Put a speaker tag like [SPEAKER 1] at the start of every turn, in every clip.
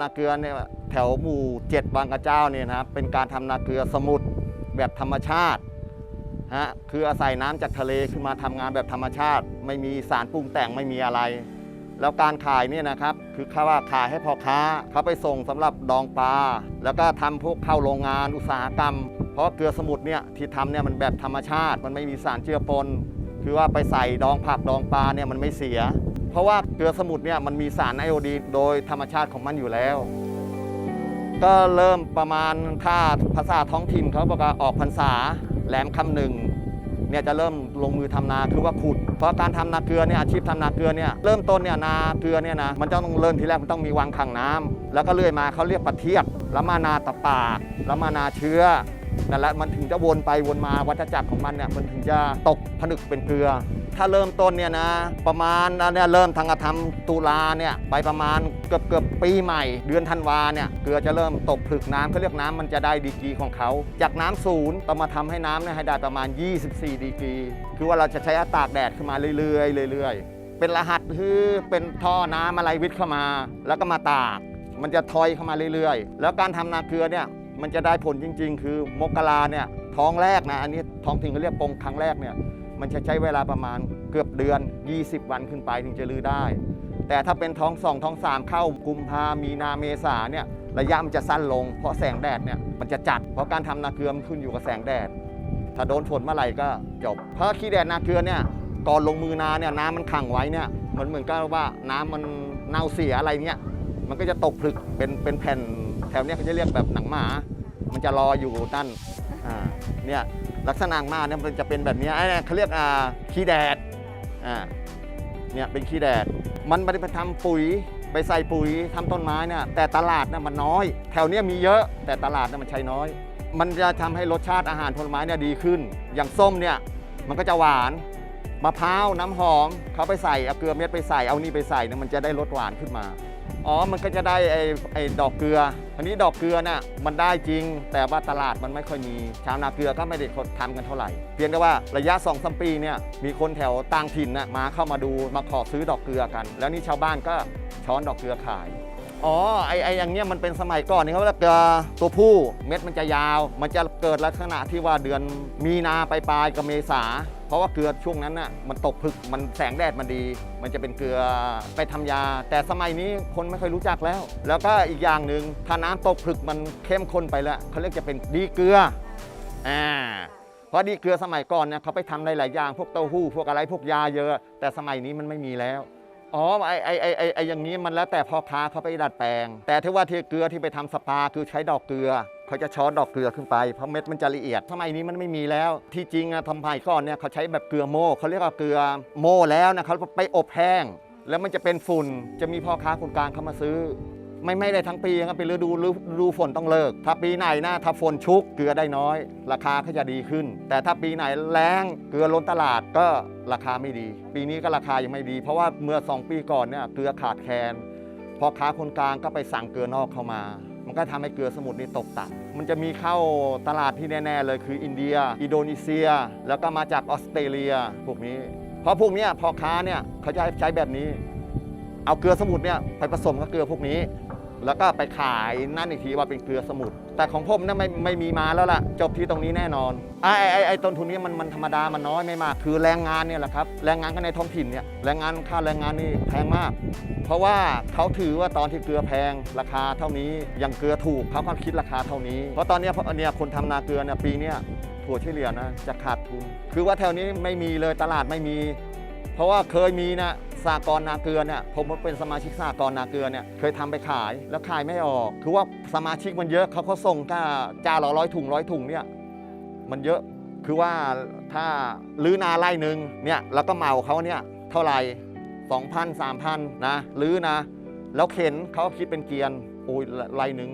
[SPEAKER 1] นาเกลือเนี่ยแถวหมู่เจ็ดบางกระเจ้าเนี่ยนะครับเป็นการทำนาเกลือสมุทรแบบธรรมชาติฮะคืออาศัยน้ำจากทะเลขึ้นมาทำงานแบบธรรมชาติ ไม่มีสารปรุงแต่งไม่มีอะไร แล้วการขายเนี่ยนะครับคือเขาว่าขายให้พ่อค้าเขาไปส่งสำหรับดองปลาแล้วก็ทำพวกเข้าโรงงานอุตสาหกรรม เพราะเกลือสมุทรเนี่ยที่ทำเนี่ยมันแบบธรรมชาติ มันไม่มีสารเจือปนคือว่าไปใส่ดองผักดองปลาเนี่ยมันไม่เสีย เพราะว่าเกลือสมุทรเนี่ยมันมีสารไอโอดีนโดยธรรมชาติของมันอยู่แล้ว ก็เริ่มประมาณถ้าภาษาท้องถิ่นเขาบอกว่าออกพรรษาแหลมคำหนึ่งเนี่ยจะเริ่มลงมือทำนาคือว่าขุด เพราะการทำนาเกลือเนี่ยอาชีพทำนาเกลือเนี่ยเริ่มต้นเนี่ยนาเกลือเนี่ยนะมันจะต้องเริ่มทีแรกมันต้องมีวังขังน้ำแล้วก็เลื่อยมาเขาเรียกปะเทียบแล้วมานาตะปากแล้วมานาเชื้อ นั่นแหละมันถึงจะวนไปวนมาวัฏจักรของมันเนี่ยมันถึงจะตกผนึกเป็นเกลือ ถ้าเริ่มต้นเนี่ยนะประมาณเนี่ยเริ่มทางกระทำตุลาเนี่ยไปประมาณเกือบเกือบปีใหม่ เดือนธันวาเนี่ยเกลือจะเริ่มตกผลึกน้ำเขาเรียกน้ำมันจะได้ดีกรีของเขา จากน้ำศูนย์ต้องมาทำให้น้ำเนี่ยให้ได้ประมาณ 24 ดีกรี คือว่าเราจะใช้ตากแดดขึ้นมาเรื่อยๆเรื่อยๆ เป็นรหัสคือเป็นท่อน้ำอะไรวิทย์เข้ามา แล้วก็มาตากมันจะทอยเข้ามาเรื่อยๆ แล้วการทำนาเกลือเนี่ย มันจะได้ผลจริง ๆ คือมกราเนี่ยท้องแรกนะ อันนี้ท้องถิ่นเขาเรียกปงครั้งแรกเนี่ยมันจะใช้เวลาประมาณเกือบเดือน 20 วันขึ้นไปถึงจะลือได้ แต่ถ้าเป็นท้องสองท้องสามเข้ากุมภามีนาเมษาเนี่ยระยะมันจะสั้นลง เพราะแสงแดดเนี่ยมันจะจัด เพราะการทำนาเกลือมันขึ้นอยู่กับแสงแดด ถ้าโดนฝนเมื่อไหร่ก็จบ เพราะขี้แดดนาเกลือเนี่ยก่อนลงมือนาเนี่ยน้ำมันขังไว้เนี่ยมันเหมือนกับว่าน้ำมันเน่าเสียอะไรเนี่ยมันก็จะตกผลึกเป็นเป็นแผ่น แถวเนี้ยเขาจะเรียกแบบหนังหมา มันจะรออยู่นั่นอ่าเนี่ยลักษณะหมาเนี่ยมันจะเป็นแบบเนี้ยไอ้เนี่ยเขาเรียกอ่าขี้แดดอ่าเนี่ยเป็นขี้แดด มันไปทำปุ๋ยไปใส่ปุ๋ยทำต้นไม้เนี่ยแต่ตลาดเนี่ยมันน้อย แถวเนี้ยมีเยอะแต่ตลาดเนี่ยมันใช้น้อย มันจะทำให้รสชาติอาหารผลไม้เนี่ยดีขึ้น อย่างส้มเนี่ยมันก็จะหวานมะพร้าวน้ำหอมเขาไปใส่เอาเกลือเม็ดไปใส่เอานี่ไปใส่เนี่ยมันจะได้รสหวานขึ้นมา อ๋อ มันก็จะได้ไอ้ไอ้ดอกเกลืออันนี้ดอกเกลือน่ะมันได้จริง แต่ว่าตลาดมันไม่ค่อยมี ชาวนาเกลือก็ไม่ได้ทำกันเท่าไหร่ เพียงแต่ว่าระยะ2อสมปีเนี่ย มีคนแถวต่างถิ่นน่ะมาเข้ามาดูมาขอซื้อดอกเกลือกัน แล้วนี่ชาวบ้านก็ช้อนดอกเกลือขาย อ๋อ ไอ้ไอ้อย่างเงี้ยมันเป็นสมัยก่อนนี่เขาเรียกเกลือตัวผู้เม็ดมันจะยาว มันจะเกิดลักษณะที่ว่าเดือนมีนาไปปลายกับเมษา เพราะว่าเกลือช่วงนั้นน่ะมันตกผึกมันแสงแดดมันดี มันจะเป็นเกลือไปทำยา แต่สมัยนี้คนไม่ค่อยรู้จักแล้ว แล้วก็อีกอย่างหนึ่งถ้าน้ำตกผึกมันเข้มข้นไปแล้วเขาเรียกจะเป็นดีเกลืออ่าเพราะดีเกลือสมัยก่อนเนี่ยเขาไปทำหลายอย่างพวกเต้าหู้พวกอะไรพวกยาเยอะ แต่สมัยนี้มันไม่มีแล้วอ๋อไอไอไอไออย่างนี้มันแล้วแต่พ่อค้าเขาไปดัดแปลง แต่ที่ว่าที่เกลือที่ไปทำสปาคือใช้ดอกเกลือ เขาจะช้อนดอกเกลือขึ้นไปเพราะเม็ดมันจะละเอียดสมัยนี้มันไม่มีแล้ว ที่จริงอะทำไมก่อนเนี่ยเขาใช้แบบเกลือโม่เขาเรียกว่าเกลือโม่แล้วนะเขาไปอบแห้ง แล้วมันจะเป็นฝุ่นจะมีพ่อค้าคนกลางเข้ามาซื้อ ไม่ไม่ได้ทั้งปีครับเป็นฤดูฤดูฝนต้องเลิก ถ้าปีไหนนะถ้าฝนชุกเกลือได้น้อย ราคาก็จะดีขึ้น แต่ถ้าปีไหนแรงเกลือล้นตลาดก็ราคาไม่ดี ปีนี้ก็ราคายังไม่ดี เพราะว่าเมื่อ 2 ปีก่อนเนี่ยเกลือขาดแคลนพ่อค้าคนกลางก็ไปสั่งเกลือนอกเข้ามา มันก็ทำให้เกลือสมุทรนี่ตกต่ำมันจะมีเข้าตลาดที่แน่ ๆ เลยคืออินเดีย อินโดนีเซีย แล้วก็มาจากออสเตรเลียพวกนี้ เพราะพวกนี้พ่อค้าเนี่ยเขาจะใช้แบบนี้ เอาเกลือสมุทรเนี่ยไปผสมกับเกลือพวกนี้ แล้วก็ไปขายนั่นอีกทีว่าเป็นเกลือสมุทรแต่ของผมเนี่ยไม่ไม่มีมาแล้วล่ะ จบที่ตรงนี้แน่นอนไอ้ไอ้ไอ้ต้นทุนนี้มันมันธรรมดามันน้อยไม่มาก คือแรงงานเนี่ยแหละครับแรงงานก็ในท้องถิ่นเนี่ยแรงงานค่าแรงงานนี่แพงมาก เพราะว่าเขาถือว่าตอนที่เกลือแพงราคาเท่านี้อย่างเกลือถูกเขาก็คิดราคาเท่านี้ เพราะตอนนี้เพราะเนี่ยคนทำนาเกลือเนี่ยปีเนี้ยถั่วเฉลี่ยนะจะขาดทุน คือว่าแถวนี้ไม่มีเลยตลาดไม่มี เพราะว่าเคยมีนะ สากรนาเกลือเนี่ยผมเป็นสมาชิกสากรนาเกลือเนี่ยเคยทำไปขายแล้วขายไม่ออกคือว่าสมาชิกมันเยอะเขาเขาส่งก้าจ้าละร้อยถุงร้อยถุงเนี่ยมันเยอะคือว่าถ้าลื้อนาไร่หนึ่งเนี่ยแล้วก็เหมาเขาเนี่ยเท่าไหร่สองพันสามพันนะลื้อนะ แล้วเข็นเขาคิดเป็นเกียนโอ้ยไร่หนึ่ง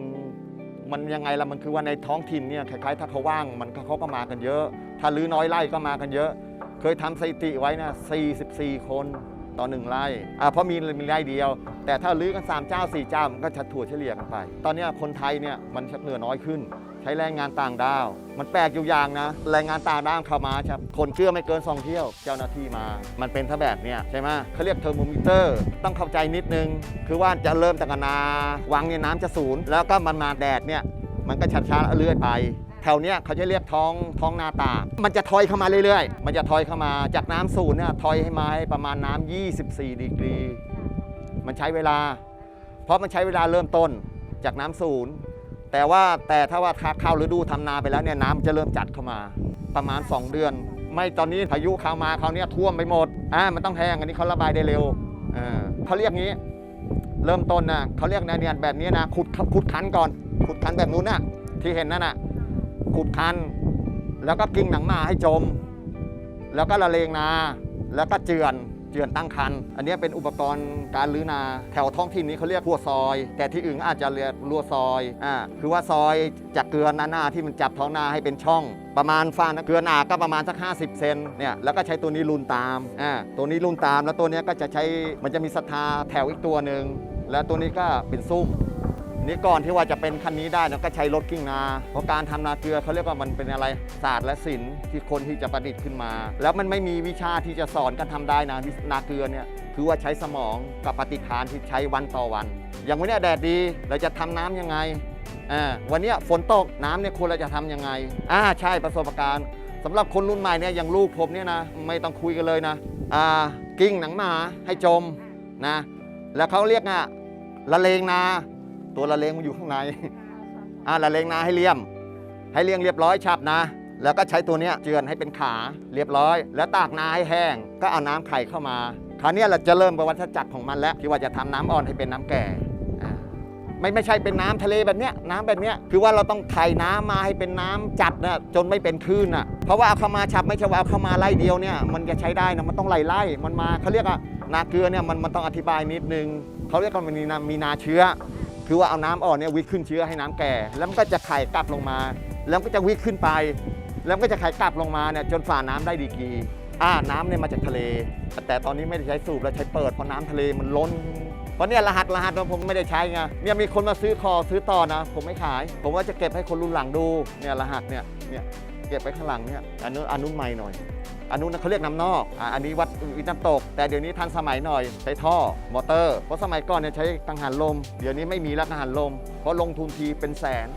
[SPEAKER 1] มันยังไงล่ะมันคือว่าในท้องถิ่นเนี่ยคล้ายๆถ้าเขาว่างมันเขาก็มากันเยอะ ถ้าลื้อน้อยไร่ก็มากันเยอะ เคยทำสถิติไว้นะ44 คน ต่อหนึ่งไร่อ่าเพราะมีมีไร่เดียว แต่ถ้าลื้อกัน3เจ้า4เจ้ามันก็ชัดถั่วเฉลี่ยกันไป ตอนนี้คนไทยเนี่ยมันชักเหลือน้อยขึ้น ใช้แรงงานต่างด้าว มันแปลกอยู่อย่างนะ แรงงานต่างด้าวเข้ามาครับคนเชื่อไม่เกิน2เที่ยว เจ้าหน้าที่มา มันเป็นถ้าแบบเนี้ยใช่ไหมเขาเรียกเทอร์โมมิเตอร์ ต้องเข้าใจนิดนึง คือว่าจะเริ่มจากนาวังเนี่ยน้ำจะศูนย์แล้วก็มันมาแดดเนี่ยมันก็ช้าๆเรื่อยไป แถวเนี้ยเขาจะเรียกท้องท้องนาตา มันจะถอยเข้ามาเรื่อยๆ มันจะถอยเข้ามาจากน้ำศูนย์เนี่ยถอยให้มาให้ประมาณน้ำ24 ดีกรี มันใช้เวลา เพราะมันใช้เวลาเริ่มต้นจากน้ำศูนย์แต่ว่าแต่ถ้าว่าเข้าฤดูทำนาไปแล้วเนี่ยน้ำจะเริ่มจัดเข้ามาประมาณ 2 เดือน ไม่ตอนนี้พายุเข้ามาเขาเนี่ยท่วมไปหมดอ่ามันต้องแห้งอันนี้เขาระบายได้เร็วอ่าเขาเรียกงี้ เริ่มต้นนะเขาเรียกนะเนี่ยแบบนี้นะขุดขุดคันก่อน ขุดคันแบบนู้นน่ะที่เห็นนั่นน่ะ ขุดคัน แล้วก็กิ้งหนังมาให้จม แล้วก็ละเลงนา แล้วก็เจือนเจือนตั้งคัน อันนี้เป็นอุปกรณ์การลื้อนา แถวท้องถิ่นนี้เขาเรียกหัวซอย แต่ที่อื่นอาจจะเรียกรัวซอย อ่า คือว่าซอยจากเกลือหน้าหน้าที่มันจับท้องนาให้เป็นช่อง ประมาณฟางเกลือหนาก็ประมาณสัก 50 เซน เนี่ย แล้วก็ใช้ตัวนี้ลุนตาม อ่า ตัวนี้ลุนตาม แล้วตัวนี้ก็จะใช้ มันจะมีศรัทธาแถวอีกตัวหนึ่ง แล้วตัวนี้ก็เป็นซุ่ม นี่ก่อนที่ว่าจะเป็นคันนี้ได้นะก็ใช้รถกิ้งนา เพราะการทำนาเกลือเขาเรียกว่ามันเป็นอะไรศาสตร์และศิลป์ที่คนที่จะประดิษฐ์ขึ้นมา แล้วมันไม่มีวิชาที่จะสอนกันทำได้นะนาเกลือเนี่ยคือว่าใช้สมองกับปฏิภาณที่ใช้วันต่อวัน อย่างวันนี้แดดดีเราจะทำน้ำยังไงอ่าวันนี้ฝนตกน้ำเนี่ยควรเราจะทำยังไงอ่าใช่ประสบการณ์สำหรับคนรุ่นใหม่เนี่ยอย่างลูกผมเนี่ยนะไม่ต้องคุยกันเลยนะอ่ากิ้งหนังหมาให้จมนะแล้วเขาเรียกอะละเลงนา ตัวละเลงมันอยู่ข้างในอ่าละเลงนาให้เลี่ยม ให้เลี่ยงเรียบร้อยฉับนะ แล้วก็ใช้ตัวเนี้ยเจือนให้เป็นขาเรียบร้อย แล้วตากนาให้แห้ง ก็เอาน้ำไข่เข้ามาคราวเนี้ยเราจะเริ่มประวัติจักรของมันแล้วที่ว่าจะทำน้ำอ่อนให้เป็นน้ำแก่อ่าไม่ไม่ใช่เป็นน้ำทะเลแบบเนี้ยน้ำแบบเนี้ยคือว่าเราต้องไถ่น้ำมาให้เป็นน้ำจัดนะจนไม่เป็นคลื่นอะเพราะว่าเอาเข้ามาฉับไม่ใช่ว่าเอาเข้ามาไล่เดียวเนี่ยมันจะใช้ได้นะมันต้องไล่ไล่มันมาเขาเรียกว่านาเกลือเนี่ยมันมันต้องอธิบายนิดนึงเขาเรียกว่ามันมีนามีนาเชื้อ คือว่าเอาน้ำอ่อนเนี่ยวิทย์ขึ้นเชื้อให้น้ำแก่ แล้วมันก็จะไข่กลับลงมา แล้วก็จะวิทย์ขึ้นไป แล้วก็จะไข่กลับลงมาเนี่ยจนฝ่าน้ำได้ดีกีอ่าน้ำเนี่ยมาจากทะเล แต่ตอนนี้ไม่ได้ใช้สูบแล้วใช้เปิดเพราะน้ำทะเลมันล้นเพราะเนี่ยรหัสรหัสผมไม่ได้ใช้ไงเนี่ยมีคนมาซื้อคอซื้อต่อนะ ผมไม่ขาย ผมว่าจะเก็บให้คนรุ่นหลังดูเนี่ยรหัสเนี่ยเนี่ย เก็บไว้ข้างหลังเนี่ยอันนู้นอันนู้นใหม่หน่อยอันนู้นเขาเรียกน้ำนอกอ่าอันนี้วัดวิน้ำตก แต่เดี๋ยวนี้ทันสมัยหน่อยใช้ท่อมอเตอร์เพราะสมัยก่อนเนี่ยใช้กังหันลม เดี๋ยวนี้ไม่มีแล้วกังหันลม เพราะลงทุนทีเป็นแสน